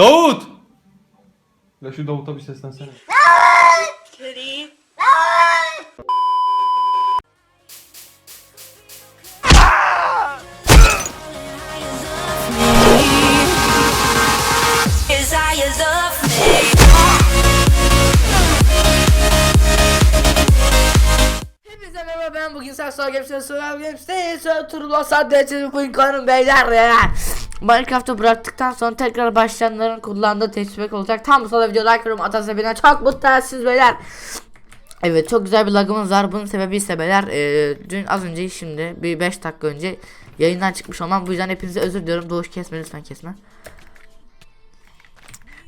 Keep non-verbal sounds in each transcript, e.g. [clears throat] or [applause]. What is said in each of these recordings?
Davut! Ya şu Davut'a bir seslensene. Merhaba ben bugün Sakso Games'e Solar Games'te Sonra Turbo Sadece bugün konum beyler ya Minecraft'ı bıraktıktan sonra tekrar başlayanların kullandığı teşvik olacak. Tam bu sırada video like yorum atarsa beni çok mutlu edersiniz beyler. Evet çok güzel bir lagımız var. Bunun sebebi ise beyler e, Dün az önce şimdi bir 5 dakika önce Yayından çıkmış olmam. Bu yüzden hepinize özür diliyorum. Doğuş kesme lütfen kesme.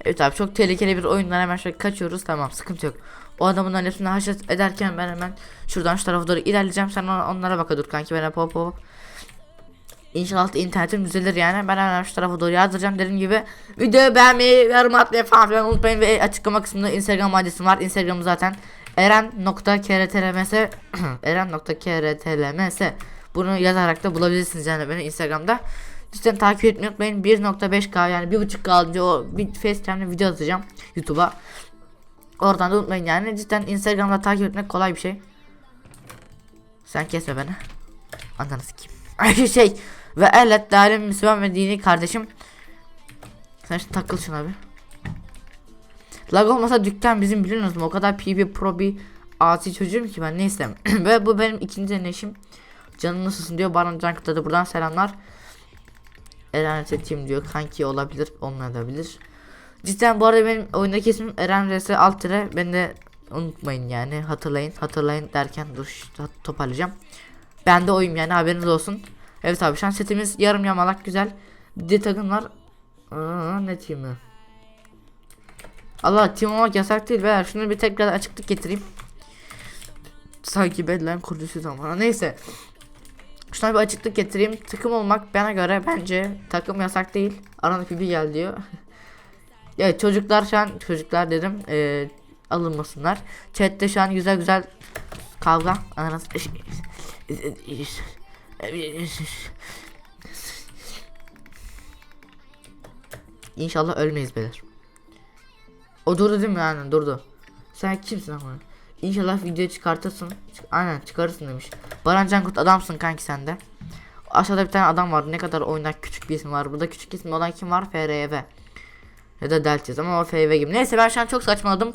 Evet abi çok tehlikeli bir oyundan hemen şöyle kaçıyoruz. Tamam sıkıntı yok. O adamın annesini haşet ederken ben hemen şuradan şu tarafa doğru ilerleyeceğim. Sen onlara baka dur kanki. Ben hep hop hop. İnşallah internetim düzelir yani. Ben hemen şu tarafa doğru yazdıracağım. Dediğim gibi videoyu beğenmeyi yorum atmayı falan filan unutmayın. Ve açıklama kısmında instagram adresim var. İnstagramı zaten eren.krtlms [clears throat] eren.krtlms bunu yazarak da bulabilirsiniz yani beni instagramda. Cidden takip etmeyi unutmayın. 1.5k yani 1.5k alınca o bir facecam'le video atacağım YouTube'a. Oradan da unutmayın yani. Cidden Instagram'da takip etmek kolay bir şey. Sen kesme beni. Ananı sikeyim. [laughs] Ay şey Ve evet değerli Müslüman ve dini kardeşim. Sen şu takıl şuna bir Lag olmasa dükkan bizim biliyorsunuz mu? O kadar PB Pro bir asi çocuğum ki ben neyse [clears throat] Ve bu benim ikinci deneyişim Canın nasılsın diyor. Baran Cankıt'a da buradan selamlar. Eren Team diyor. Kanki olabilir olmayabilir. Cidden bu arada benim oyundaki ismim Eren RS alt tire ben de unutmayın yani. Hatırlayın. Hatırlayın derken dur toparlayacağım. Ben de oyum yani haberiniz olsun. Evet abi şu an setimiz yarım yamalak güzel. Bir de takım var. Aa, ne team'i? Allah team olmak yasak değil beyler şunu bir tekrar açıklık getireyim. Sanki bedlen kurucusu zamanı neyse. Şuna bir açıklık getireyim. Takım olmak bana göre bence takım yasak değil. Arana pipi gel diyor. [laughs] evet çocuklar şu an çocuklar dedim eee alınmasınlar. Chat'te şu an güzel güzel kavga. Ananız [laughs] İnşallah ölmeyiz beyler. O durdu değil mi yani durdu. Sen kimsin ama? İnşallah video çıkartırsın. Çık- Aynen çıkarırsın demiş. Baran Cankut adamsın kanki sende. Aşağıda bir tane adam var. Ne kadar oyunda küçük bir isim var. Burada küçük isim olan kim var? FRV. Ya da Deltiz ama o FV gibi. Neyse ben şu an çok saçmaladım.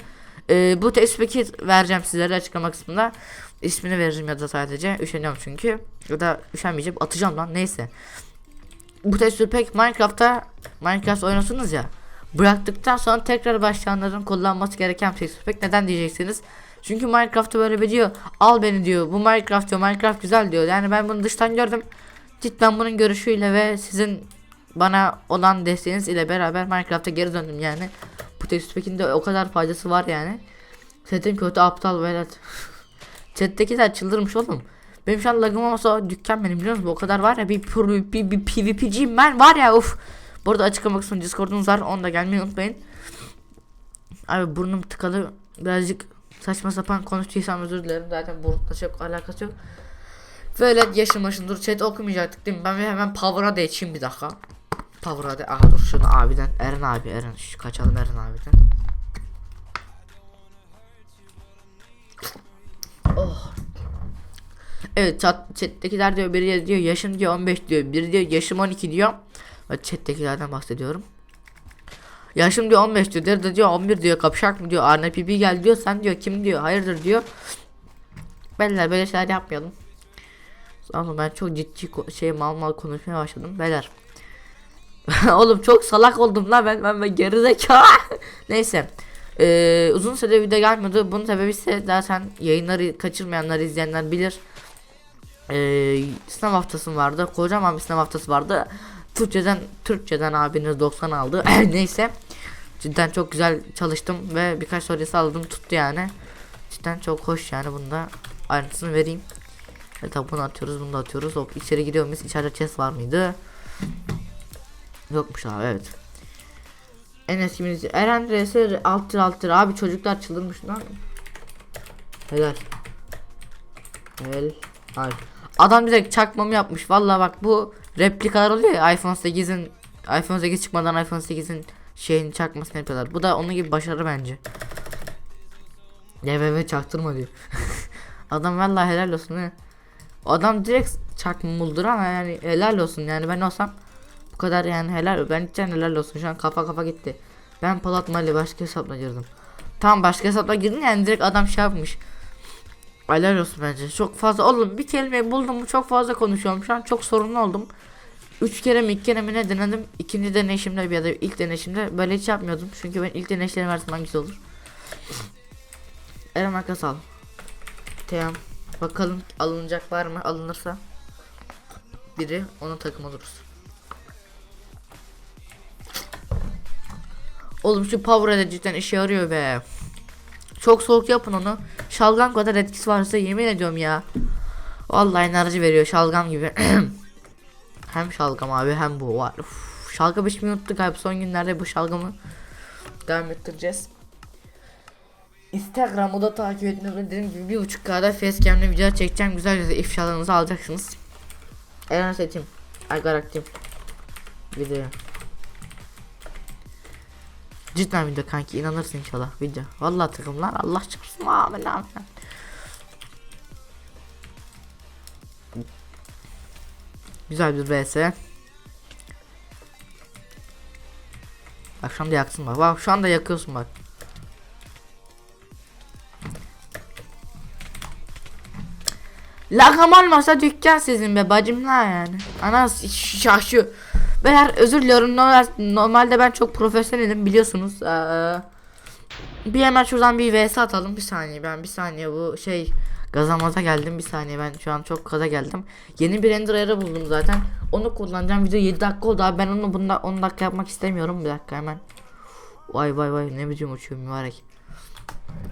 Ee, bu tespiki vereceğim sizlere açıklama kısmında. İsmini vereceğim ya da sadece. Üşeniyorum çünkü. Ya da üşenmeyeceğim. Atacağım lan neyse. Bu tespih pek Minecraft'ta Minecraft oynuyorsunuz ya. Bıraktıktan sonra tekrar başlayanların kullanması gereken tespih pek neden diyeceksiniz. Çünkü Minecraft'ta böyle bir diyor. Al beni diyor. Bu Minecraft diyor. Minecraft güzel diyor. Yani ben bunu dıştan gördüm. Cidden bunun görüşüyle ve sizin bana olan desteğiniz ile beraber Minecraft'a geri döndüm yani. Bu tespihinde o kadar faydası var yani. Setim kötü aptal velet. [laughs] Chat'tekiler çıldırmış oğlum. Benim şu an lagım olmasa dükkan benim biliyor musun? O kadar var ya bir, pro- bir, bir, bir PvP'ciyim ben var ya uf. Bu arada açıklamak için Discord'umuz var. Onu da gelmeyi unutmayın. Abi burnum tıkalı. Birazcık saçma sapan konuştuysam özür dilerim. Zaten burnumla çok alakası yok. Böyle yaşım başın dur chat okumayacaktık değil mi? Ben hemen Power'a da geçeyim bir dakika. Power'a da aha dur şunu abiden Eren abi Eren şu kaçalım Eren abiden. Oh. Evet chat, chat'tekiler diyor biri diyor yaşım diyor 15 diyor biri diyor yaşım 12 diyor. Ve chat'tekilerden bahsediyorum. Yaşım diyor 15 diyor. Diğeri de diyor 11 diyor. Kapşak mı diyor. Arne Pipi gel diyor. Sen diyor kim diyor. Hayırdır diyor. Beyler böyle şeyler yapmayalım. Ama ben çok ciddi şey mal mal konuşmaya başladım. Beyler. [laughs] Oğlum çok salak oldum lan ben ben, ben gerizekalı. [laughs] Neyse. Ee, uzun süre video gelmedi. Bunun sebebi ise zaten yayınları kaçırmayanlar izleyenler bilir. Ee, sınav haftası vardı. Kocaman bir sınav haftası vardı. Türkçeden Türkçeden abiniz 90 aldı. [laughs] Neyse. Cidden çok güzel çalıştım ve birkaç soruyu aldım tuttu yani. Cidden çok hoş yani bunda ayrıntısını vereyim. Tabi bunu atıyoruz bunu da atıyoruz. Hop içeri gidiyor muyuz? İçeride chest var mıydı? Yokmuş abi evet. En eskimiz Eren RS alttır alttır abi çocuklar çıldırmış lan. Helal. Helal. Adam direkt çakmamı yapmış. Vallahi bak bu replikalar oluyor ya iPhone 8'in iPhone 8 çıkmadan iPhone 8'in şeyin çakmasını yapıyorlar. Bu da onun gibi başarı bence. LVV çaktırma diyor. [laughs] Adam vallahi helal olsun he. Adam direkt çakma buldur ama yani helal olsun yani ben olsam bu kadar yani helal ben cidden helal olsun şu an kafa kafa gitti. Ben Polat Mali başka hesapla girdim. Tam başka hesapla girdim yani direkt adam şey yapmış. Helal olsun bence. Çok fazla oğlum bir kelimeyi buldum çok fazla konuşuyorum. Şu an çok sorunlu oldum. Üç kere mi iki kere mi ne denedim. İkinci deneyişimde ya da ilk deneyişimde böyle hiç yapmıyordum. Çünkü ben ilk deneyişlerim her zaman güzel olur. Eren makas al. Tamam. Bakalım alınacak var mı? Alınırsa biri ona takım oluruz. Oğlum şu power da cidden işe yarıyor be. Çok soğuk yapın onu. Şalgam kadar etkisi varsa yemin ediyorum ya. Vallahi enerji veriyor şalgam gibi. [clears throat] hem şalgam abi hem bu var. Uf, şalgam içmeyi unuttuk abi. Son günlerde bu şalgamı devam ettireceğiz. Instagram'ı da takip etmeyi dediğim gibi bir buçuk kadar facecam'le video çekeceğim. Güzel güzel ifşalarınızı alacaksınız. Eren seçim. Algarak Team. Video. Cidden video kanki inanırsın inşallah video. Vallahi takımlar Allah çarpsın abi lan. Güzel bir vs. Bak şu anda yaksın bak. Bak şu anda yakıyorsun bak. Lakam olmasa dükkan sizin be bacımlar yani. Ana şaşı. Beyler özür diliyorum. Normal- Normalde ben çok profesyonelim biliyorsunuz. Ee, bir hemen şuradan bir vs atalım. Bir saniye ben bir saniye bu şey gazamaza geldim bir saniye ben şu an çok gaza geldim. Yeni bir render ayarı buldum zaten. Onu kullanacağım. Video 7 dakika oldu abi. Ben onu bunda 10 dakika yapmak istemiyorum. Bir dakika hemen. Vay vay vay ne biçim uçuyor mübarek.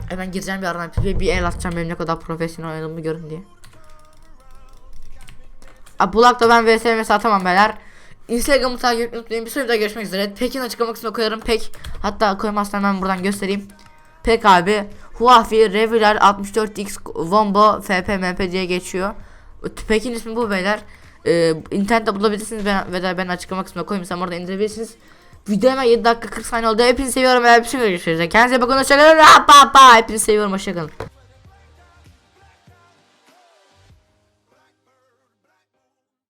Hemen gireceğim bir aradan bir, el atacağım benim ne kadar profesyonel oynadığımı görün diye. Abi Bulak'ta ben vs mesela tamam beyler. Instagram'ı takip etmeyi unutmayın. Bir sonraki görüşmek üzere. Pek'in açıklama kısmına koyarım. Pek hatta koymazsam ben buradan göstereyim. Pek abi Huawei Revealer 64X Wombo FP MP diye geçiyor. Pek'in ismi bu beyler. Ee, internette bulabilirsiniz ben, de ben açıklama kısmına koyayım. Orada indirebilirsiniz. Video hemen 7 dakika 40 saniye oldu. Hepinizi seviyorum. Hepinizi görüşürüz. Kendinize bakın. Hoşçakalın. Hepinizi seviyorum. Hoşçakalın.